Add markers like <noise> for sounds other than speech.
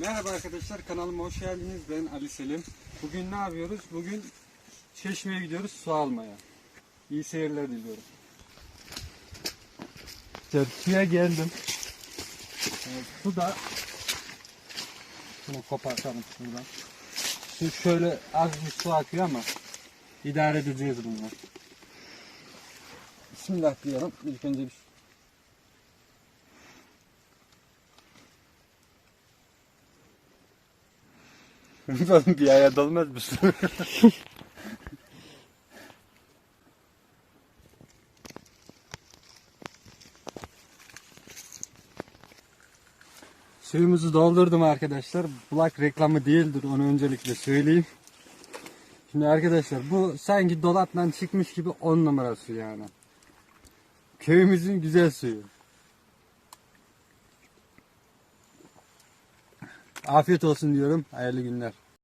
Merhaba arkadaşlar kanalıma hoş geldiniz. Ben Ali Selim. Bugün ne yapıyoruz? Bugün çeşmeye gidiyoruz su almaya. İyi seyirler diliyorum. Suya geldim. Evet, su da şunu kopartalım şuradan. Su şöyle az bir su akıyor ama idare edeceğiz bunu. Bismillah diyelim. İlk önce bir Oğlum bir aya dalmaz mısın? <laughs> Suyumuzu doldurdum arkadaşlar. Bulak reklamı değildir onu öncelikle söyleyeyim. Şimdi arkadaşlar bu sanki dolaptan çıkmış gibi 10 numara su yani. Köyümüzün güzel suyu. Afiyet olsun diyorum. Hayırlı günler.